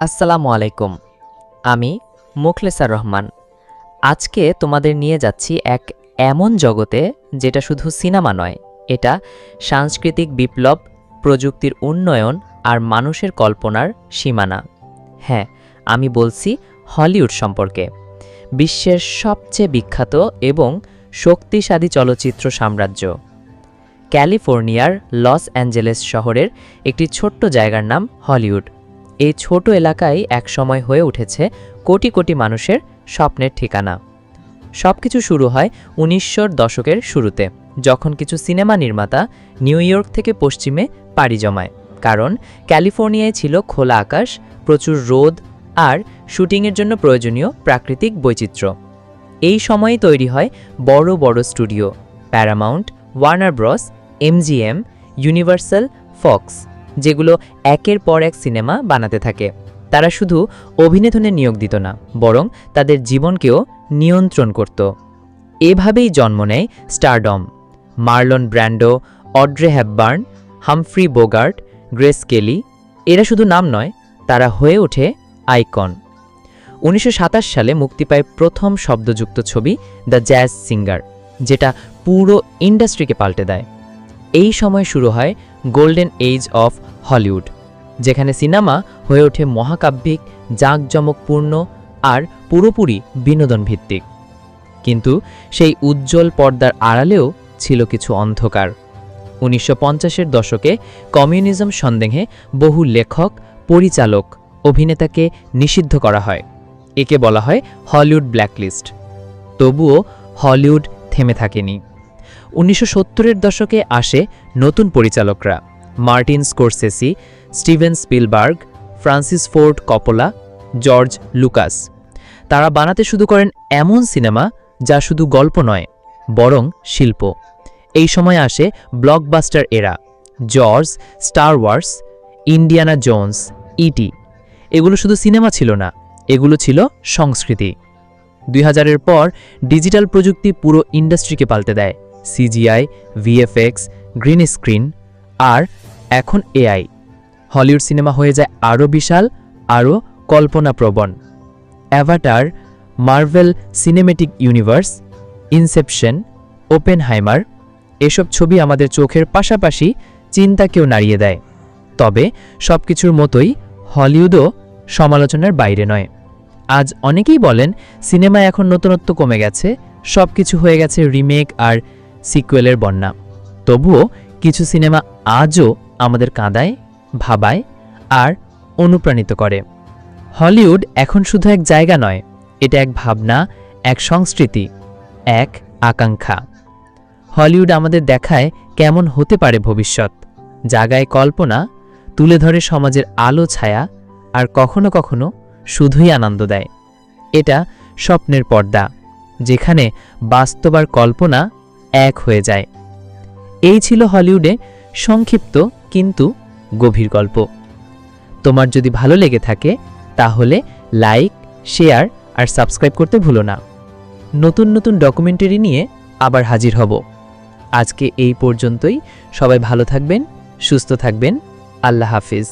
আসসালামু আলাইকুম। আমি মুখলেসার রহমান। আজকে তোমাদের নিয়ে যাচ্ছি এক এমন জগতে যেটা শুধু সিনেমা নয়, এটা সাংস্কৃতিক বিপ্লব, প্রযুক্তির উন্নয়ন আর মানুষের কল্পনার সীমানা। হ্যাঁ আমি বলছি হলিউড সম্পর্কে। বিশ্বের সবচেয়ে বিখ্যাত এবং শক্তিশালী চলচ্চিত্র সাম্রাজ্য। ক্যালিফোর্নিয়ার লস অ্যাঞ্জেলেস শহরের একটি ছোট্ট জায়গার নাম হলিউড। এই ছোট এলাকায় একসময় হয়ে উঠেছে কোটি কোটি মানুষের স্বপ্নের ঠিকানা। সব কিছু শুরু হয় উনিশশোর দশকের শুরুতে, যখন কিছু সিনেমা নির্মাতা নিউ ইয়র্ক থেকে পশ্চিমে পাড়ি জমায়, কারণ ক্যালিফোর্নিয়ায় ছিল খোলা আকাশ, প্রচুর রোদ আর শুটিংয়ের জন্য প্রয়োজনীয় প্রাকৃতিক বৈচিত্র্য। এই সময়ে তৈরি হয় বড় বড় studio, Paramount Warner Bros MGM Universal Fox যেগুলো একের পর এক সিনেমা বানাতে থাকে। তারা শুধু অভিনেতনে নিয়োগ দিত না, বরং তাদের জীবনকেও নিয়ন্ত্রণ করত। এভাবেই জন্ম নেয় stardom. Marlon Brando, Audrey Hepburn Humphrey Bogart, Grace Kelly, এরা শুধু নাম নয়, তারা হয়ে ওঠে আইকন। উনিশশো সাতাশ সালে মুক্তি পায় প্রথম শব্দযুক্ত ছবি দ্য জ্যাজ সিঙ্গার, যেটা পুরো ইন্ডাস্ট্রিকে পাল্টে দেয়। এই সময় শুরু হয় গোল্ডেন এজ অফ হলিউড, যেখানে সিনেমা হয়ে ওঠে মহাকাব্যিক, জাঁকজমকপূর্ণ আর পুরোপুরি বিনোদন ভিত্তিক কিন্তু সেই উজ্জ্বল পর্দার আড়ালেও ছিল কিছু অন্ধকার। উনিশশো দশকে কমিউনিজম সন্দেহে বহু লেখক, পরিচালক, অভিনেতাকে নিষিদ্ধ করা হয়। একে বলা হয় হলিউড ব্ল্যাকলিস্ট। তবুও হলিউড থেমে থাকেনি। উনিশশো দশকে আসে নতুন পরিচালকরা। Martin Scorsese, Steven Spielberg, Francis Ford Coppola, George Lucas. তারা বানাতে শুরু করেন এমন সিনেমা যা শুধু গল্প নয়, বরং শিল্প। এই সময় আসে blockbuster era, George, Star Wars, Indiana Jones, ET. এগুলো শুধু সিনেমা ছিল না, এগুলো ছিল সংস্কৃতি। দুই হাজারের পর ডিজিটাল প্রযুক্তি পুরো ইন্ডাস্ট্রিকে পাল্টে দেয়, সিজিআই, ভিএফএক্স, গ্রিন স্ক্রিন, আর এখন এআই। হলিউড সিনেমা হয়ে যায় আরও বিশাল, আরও কল্পনাপ্রবণ। Avatar, Marvel Cinematic Universe, Inception, Oppenheimer, এসব ছবি আমাদের চোখের পাশাপাশি চিন্তাকেও নাড়িয়ে দেয়। তবে সব কিছুর মতোই হলিউডও সমালোচনার বাইরে নয়। আজ অনেকেই বলেন সিনেমা এখন নতুনত্ব কমে গেছে সব কিছু হয়ে গেছে রিমেক আর সিকুয়েলের বন্যা। তবুও কিছু সিনেমা আজও আমাদের কাঁদায়, ভাবায় আর অনুপ্রাণিত করে। হলিউড এখন শুধু এক জায়গা নয়, এটা এক ভাবনা, এক সংস্কৃতি, এক আকাঙ্ক্ষা। হলিউড আমাদের দেখায় কেমন হতে পারে ভবিষ্যৎ, জাগায় কল্পনা, তুলে ধরে সমাজের আলো, ছায়া আর কখনো কখনো শুধুই আনন্দ দেয়। এটা স্বপ্নের পর্দা, যেখানে বাস্তব আর কল্পনা এক হয়ে যায়। এই ছিল হলিউডে সংক্ষিপ্ত কিন্তু গভীর গল্প। তোমার যদি ভালো লেগে থাকে, তাহলে লাইক, শেয়ার আর সাবস্ক্রাইব করতে ভুলো না। নতুন নতুন ডকুমেন্টারি নিয়ে আবার হাজির হব। আজকে এই পর্যন্তই। সবাই ভালো থাকবেন, সুস্থ থাকবেন। আল্লাহ হাফিজ।